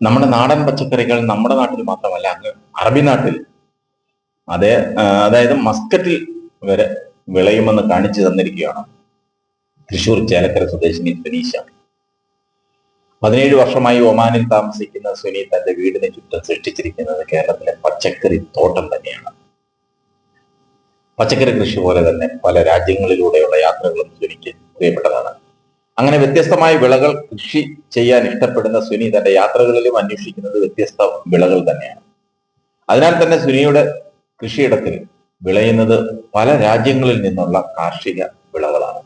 നമ്മുടെ നാടൻ പച്ചക്കറികൾ നമ്മുടെ നാട്ടിൽ മാത്രമല്ല അങ്ങ് അറബി നാട്ടിൽ അതേ അതായത് മസ്കറ്റിൽ വരെ വിളയുമെന്ന് കാണിച്ചു തന്നിരിക്കുകയാണ് തൃശൂർ ചേലക്കര സ്വദേശിനി സുനീഷ പതിനേഴ് വർഷമായി ഒമാനിൽ താമസിക്കുന്ന സുനി തന്റെ വീടിന് ചുറ്റും സൃഷ്ടിച്ചിരിക്കുന്നത് കേരളത്തിലെ പച്ചക്കറി തോട്ടം തന്നെയാണ്. പച്ചക്കറി കൃഷി പോലെ തന്നെ പല രാജ്യങ്ങളിലൂടെയുള്ള യാത്രകളും സുനിക്ക് പ്രിയപ്പെട്ടതാണ്. അങ്ങനെ വ്യത്യസ്തമായ വിളകൾ കൃഷി ചെയ്യാൻ ഇഷ്ടപ്പെടുന്ന സുനി തന്റെ യാത്രകളിലും അന്വേഷിക്കുന്നത് വ്യത്യസ്ത വിളകൾ തന്നെയാണ്. അതിനാൽ തന്നെ സുനിയുടെ കൃഷിയിടത്തിൽ വിളയുന്നത് പല രാജ്യങ്ങളിൽ നിന്നുള്ള കാർഷിക വിളകളാണ്.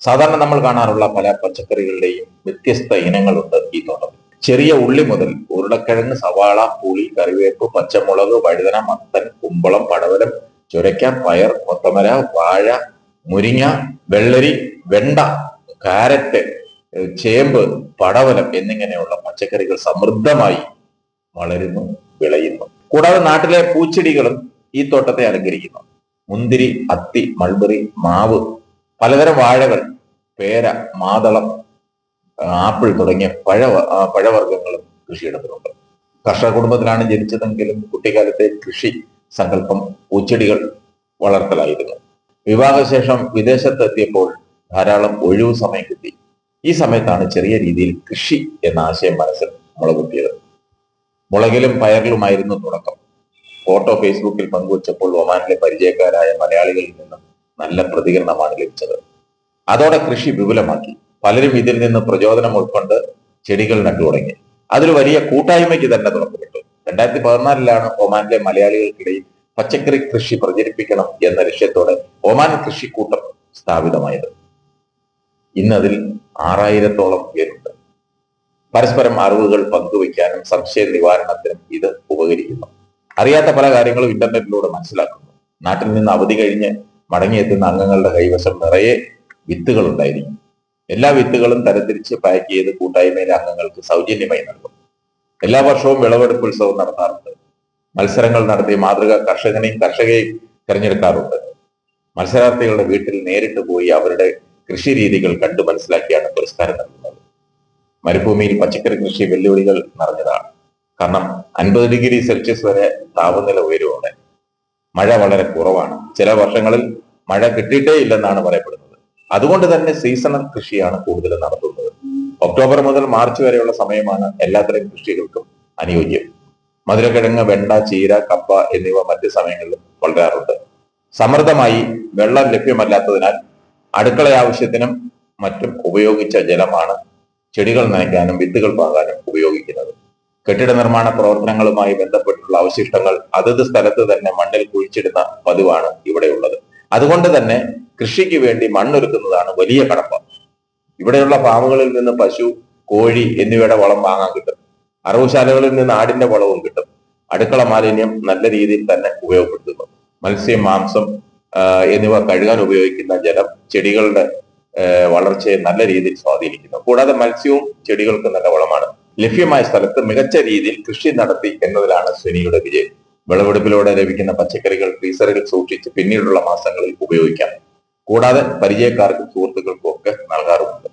സാധാരണ നമ്മൾ കാണാറുള്ള പല പച്ചക്കറികളുടെയും വ്യത്യസ്ത ഇനങ്ങളുണ്ട് ഈ തോട്ടത്തിൽ. ചെറിയ ഉള്ളി മുതൽ ഉരുളക്കിഴങ്ങ് സവാള പുളി കറിവേപ്പ് പച്ചമുളക് വഴുതന മത്തൻ കുമ്പളം പടവലം ചുരക്ക പയർ കൊത്തമര വാഴ മുരിങ്ങ വെള്ളരി വെണ്ട കാരറ്റ് ചേമ്പ് പടവലം എന്നിങ്ങനെയുള്ള പച്ചക്കറികൾ സമൃദ്ധമായി വളരുന്നു വിളയുന്നു. കൂടാതെ നാട്ടിലെ പൂച്ചെടികളും ഈ തോട്ടത്തെ അലങ്കരിക്കുന്നു മുന്തിരി അത്തി മൾബറി മാവ് പലതരം വാഴകൾ പേര മാതളം ആപ്പിൾ തുടങ്ങിയ പഴ പഴവർഗങ്ങളും കൃഷിയിടത്തിലുണ്ട് കർഷക കുടുംബത്തിലാണ് ജനിച്ചതെങ്കിലും കുട്ടിക്കാലത്തെ കൃഷി സങ്കല്പം പൂച്ചെടികൾ വളർത്തലായിരുന്നു. വിവാഹശേഷം വിദേശത്ത് എത്തിയപ്പോൾ ധാരാളം ഒഴിവ് സമയം കിട്ടി. ഈ സമയത്താണ് ചെറിയ രീതിയിൽ കൃഷി എന്ന ആശയം മനസ്സിൽ മുളകുത്തിയത് മുളകിലും പയറിലുമായിരുന്നു തുടക്കം. ഫോട്ടോ ഫേസ്ബുക്കിൽ പങ്കുവച്ചപ്പോൾ ഒമാനിലെ പരിചയക്കാരായ മലയാളികളിൽ നിന്നും നല്ല പ്രതികരണമാണ് ലഭിച്ചത്. അതോടെ കൃഷി വിപുലമാക്കി. പലരും ഇതിൽ നിന്ന് പ്രചോദനം ഉൾക്കൊണ്ട് ചെടികൾ നട്ടു തുടങ്ങി. അതൊരു വലിയ കൂട്ടായ്മയ്ക്ക് തന്നെ തുറക്കപ്പെട്ടു രണ്ടായിരത്തി പതിനാലിലാണ് ഒമാനിലെ മലയാളികൾക്കിടയിൽ പച്ചക്കറി കൃഷി പ്രചരിപ്പിക്കണം എന്ന ലക്ഷ്യത്തോടെ ഒമാൻ കൃഷിക്കൂട്ടം സ്ഥാപിതമായത്. ഇന്നതിൽ ആറായിരത്തോളം പേരുണ്ട്. പരസ്പരം അറിവുകൾ പങ്കുവയ്ക്കാനും സംശയ നിവാരണത്തിനും ഇത് ഉപകരിക്കുന്നു. അറിയാത്ത പല കാര്യങ്ങളും ഇന്റർനെറ്റിലൂടെ മനസ്സിലാക്കുന്നു. നാട്ടിൽ നിന്ന് അവധി കഴിഞ്ഞ് മടങ്ങിയെത്തുന്ന അംഗങ്ങളുടെ കൈവശം നിറയെ വിത്തുകൾ ഉണ്ടായിരിക്കും. എല്ലാ വിത്തുകളും തരംതിരിച്ച് പാക്ക് ചെയ്ത് കൂട്ടായ്മയിലെ അംഗങ്ങൾക്ക് സൗജന്യമായി നൽകും എല്ലാ വർഷവും വിളവെടുപ്പ് ഉത്സവം നടത്താറുണ്ട്. മത്സരങ്ങൾ നടത്തി മാതൃക കർഷകനെയും കർഷകയെയും തിരഞ്ഞെടുക്കാറുണ്ട്. മത്സരാർത്ഥികളുടെ വീട്ടിൽ നേരിട്ട് പോയി അവരുടെ കൃഷി രീതികൾ കണ്ടു മനസ്സിലാക്കിയാണ് പുരസ്കാരം നൽകുന്നത്. മരുഭൂമിയിൽ പച്ചക്കറി കൃഷി വെല്ലുവിളികൾ നിറഞ്ഞതാണ്. കാരണം അൻപത് ഡിഗ്രി സെൽഷ്യസ് വരെ താപനില ഉയരുവാണ്. മഴ വളരെ കുറവാണ്. ചില വർഷങ്ങളിൽ മഴ കിട്ടിയിട്ടേ ഇല്ലെന്നാണ് പറയപ്പെടുന്നത്. അതുകൊണ്ട് തന്നെ സീസണൽ കൃഷിയാണ് കൂടുതൽ നടത്തുന്നത്. ഒക്ടോബർ മുതൽ മാർച്ച് വരെയുള്ള സമയമാണ് എല്ലാത്തരം കൃഷികൾക്കും അനുയോജ്യം. മധുരക്കിഴങ്ങ് വെണ്ട ചീര കപ്പ എന്നിവ മറ്റ് സമയങ്ങളിലും വളരാറുണ്ട്. സമൃദ്ധമായി വെള്ളം ലഭ്യമല്ലാത്തതിനാൽ അടുക്കള ആവശ്യത്തിനും മറ്റും ഉപയോഗിച്ച ജലമാണ് ചെടികൾ നനയ്ക്കാനും വിത്തുകൾ പാകാനും ഉപയോഗിക്കുന്നത്. കെട്ടിട നിർമ്മാണ പ്രവർത്തനങ്ങളുമായി ബന്ധപ്പെട്ടുള്ള അവശിഷ്ടങ്ങൾ അതത് സ്ഥലത്ത് തന്നെ മണ്ണിൽ കുഴിച്ചിടുന്ന പതിവാണ് ഇവിടെയുള്ളത് അതുകൊണ്ട് തന്നെ കൃഷിക്ക് വേണ്ടി മണ്ണൊരുക്കുന്നതാണ് വലിയ കടമ്പ. ഇവിടെയുള്ള ഫാമുകളിൽ നിന്ന് പശു കോഴി എന്നിവയുടെ വളം വാങ്ങാൻ കിട്ടും. അറവുശാലകളിൽ നിന്ന് ആടിന്റെ വളവും കിട്ടും. അടുക്കള മാലിന്യം നല്ല രീതിയിൽ തന്നെ ഉപയോഗപ്പെടുത്തുന്നു. മത്സ്യം മാംസം എന്നിവ കഴുകാൻ ഉപയോഗിക്കുന്ന ജലം ചെടികളുടെ വളർച്ചയെ നല്ല രീതിയിൽ സ്വാധീനിക്കുന്നു. കൂടാതെ മത്സ്യവും ചെടികൾക്ക് നല്ല വളമാണ് ലഭ്യമായ സ്ഥലത്ത് മികച്ച രീതിയിൽ കൃഷി നടത്തി എന്നതിലാണ് സുനിയുടെ വിജയം. വിളവെടുപ്പിലൂടെ ലഭിക്കുന്ന പച്ചക്കറികൾ ഫ്രീസറിൽ സൂക്ഷിച്ച് പിന്നീടുള്ള മാസങ്ങളിൽ ഉപയോഗിക്കാം. കൂടാതെ പരിചയക്കാർക്കും സുഹൃത്തുക്കൾക്കും ഒക്കെ നൽകാറുമുണ്ട്.